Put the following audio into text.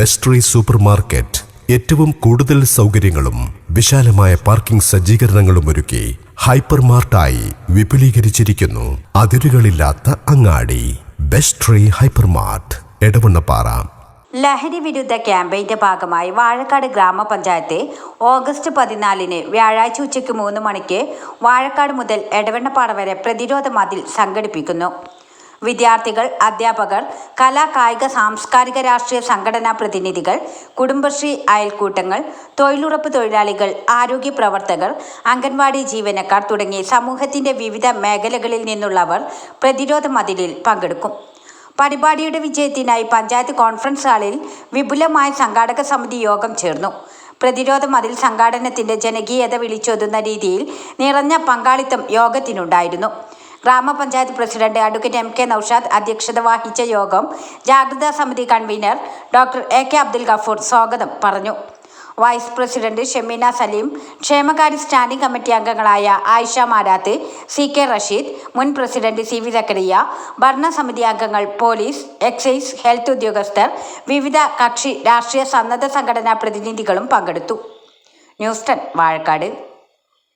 Best re super market ഏറ്റവും കൂടുതൽ സൗകര്യങ്ങളും വിശാലമായ പാർക്കിംഗ് സജ്ജീകരണങ്ങളും ഒരുക്കി ഹൈപ്പർ മാർട്ടായി വിപുലീകരിച്ചിരിക്കുന്നു. അതിരുകളില്ലാത്ത അങ്ങാടി. Best tree hyper mart Edavannappara. ലഹരി വിരുദ്ധ ക്യാമ്പയിന്റെ ഭാഗമായി വാഴക്കാട് ഗ്രാമപഞ്ചായത്ത് ഓഗസ്റ്റ് പതിനാലിന് വ്യാഴാഴ്ച ഉച്ചയ്ക്ക് മൂന്ന് മണിക്ക് വാഴക്കാട് മുതൽ എടവണ്ണപ്പാറ വരെ പ്രതിരോധ മതിൽ സംഘടിപ്പിക്കുന്നു. വിദ്യാർത്ഥികൾ അധ്യാപകർ കലാ കായിക സാംസ്കാരിക രാഷ്ട്രീയ സംഘടനാ പ്രതിനിധികൾ കുടുംബശ്രീ അയൽക്കൂട്ടങ്ങൾ തൊഴിലുറപ്പ് തൊഴിലാളികൾ ആരോഗ്യ പ്രവർത്തകർ അംഗൻവാടി ജീവനക്കാർ തുടങ്ങി സമൂഹത്തിന്റെ വിവിധ മേഖലകളിൽ നിന്നുള്ളവർ പ്രതിരോധ മതിലിൽ പങ്കെടുക്കും. പരിപാടിയുടെ വിജയത്തിനായി പഞ്ചായത്ത് കോൺഫറൻസ് ഹാളിൽ വിപുലമായ സംഘാടക സമിതി യോഗം ചേർന്നു. പ്രതിരോധ മതിൽ സംഘാടനത്തിന്റെ ജനകീയത വിളിച്ചോതുന്ന രീതിയിൽ നിറഞ്ഞ പങ്കാളിത്തം യോഗത്തിനുണ്ടായിരുന്നു. Grama panchayat president advocate M K Noushad അധ്യക്ഷത വഹിച്ച യോഗം ജാഗ്രതാ സമിതി convenor doctor A K Abdul Gafoor സ്വാഗതം പറഞ്ഞു. വൈസ് പ്രസിഡന്റ് ഷെമീന സലീം ക്ഷേമകാര്യ സ്റ്റാൻഡിംഗ് കമ്മിറ്റി അംഗങ്ങളായ ആയിഷ മാരാത്ത് സി കെ റഷീദ് മുൻ പ്രസിഡന്റ് സി വി സക്കറിയ ഭരണസമിതി അംഗങ്ങൾ പോലീസ് എക്സൈസ് ഹെൽത്ത് ഉദ്യോഗസ്ഥർ വിവിധ കക്ഷി രാഷ്ട്രീയ സന്നദ്ധ സംഘടനാ പ്രതിനിധികളും പങ്കെടുത്തു. ന്യൂസ്റ്റൺ വാഴക്കാട്.